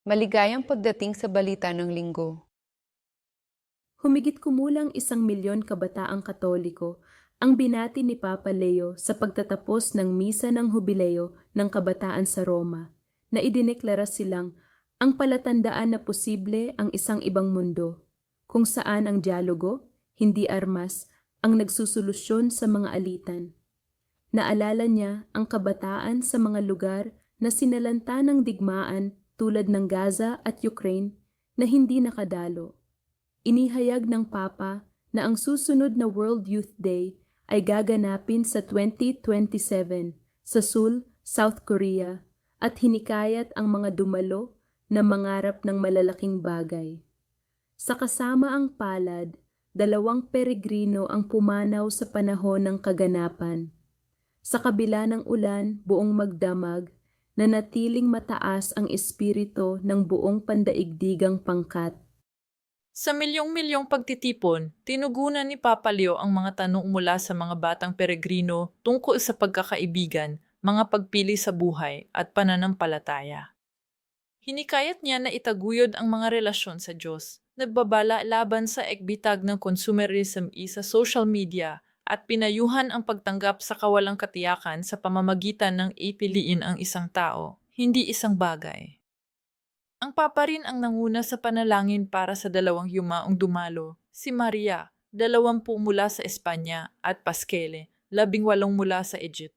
Maligayang pagdating sa balita ng linggo. Humigit kumulang isang milyon kabataang katoliko ang binati ni Papa Leo sa pagtatapos ng misa ng hubileo ng kabataan sa Roma na idineklara silang ang palatandaan na posible ang isang ibang mundo kung saan ang dialogo, hindi armas, ang nagsusolusyon sa mga alitan. Naalala niya ang kabataan sa mga lugar na sinalanta ng digmaan tulad ng Gaza at Ukraine na hindi nakadalo. Inihayag ng Papa na ang susunod na World Youth Day ay gaganapin sa 2027 sa Seoul, South Korea at hinikayat ang mga dumalo na mangarap ng malalaking bagay. Sa kasama ang palad, dalawang peregrino ang pumanaw sa panahon ng kaganapan. Sa kabila ng ulan buong magdamag, na natiling mataas ang espiritu ng buong pandaigdigang pangkat. Sa milyong-milyong pagtitipon, tinugunan ni Papa Leo ang mga tanong mula sa mga batang peregrino tungkol sa pagkakaibigan, mga pagpili sa buhay at pananampalataya. Hinikayat niya na itaguyod ang mga relasyon sa Diyos, nagbabala laban sa ekbitag ng consumerism sa social media at pinayuhan ang pagtanggap sa kawalang katiyakan sa pamamagitan ng ipiliin ang isang tao, hindi isang bagay. Ang Papa rin ang nanguna sa panalangin para sa dalawang yumaong dumalo, si Maria, dalawampu mula sa Espanya, at Pasquele, labing walong mula sa Egypt.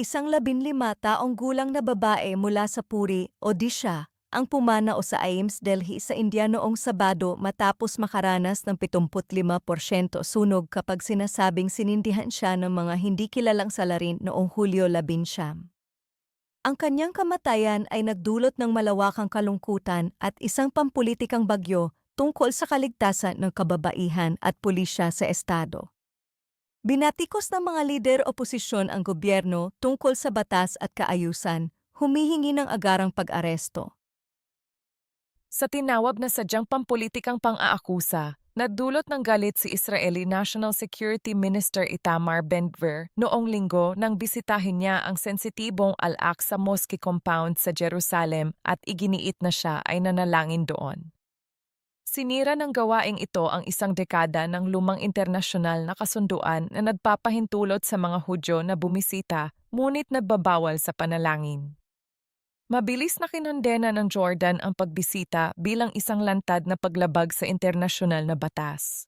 Isang labinlima taong gulang na babae mula sa Puri, Odisha, ang pumanao sa Ames, Delhi sa India noong Sabado matapos makaranas ng 75% sunog kapag sinasabing sinindihan siya ng mga hindi kilalang salarin noong Hulyo 11. Ang kanyang kamatayan ay nagdulot ng malawakang kalungkutan at isang pampulitikang bagyo tungkol sa kaligtasan ng kababaihan at pulisya sa estado. Binatikos ng mga lider oposisyon ang gobyerno tungkol sa batas at kaayusan, humihingi ng agarang pag-aresto. Sa tinawag na sadyang pampulitikang pang-aakusa, Nagdulot ng galit si Israeli National Security Minister Itamar Ben-Gvir noong linggo nang bisitahin niya ang sensitibong Al-Aqsa Mosque compound sa Jerusalem at iginiit na siya ay nanalangin doon. Sinira ng gawaing ito ang isang dekada ng lumang internasyonal na kasunduan na nagpapahintulot sa mga Hudyo na bumisita ngunit nagbabawal sa panalangin. Mabilis na kinondena ng Jordan ang pagbisita bilang isang lantad na paglabag sa internasyonal na batas.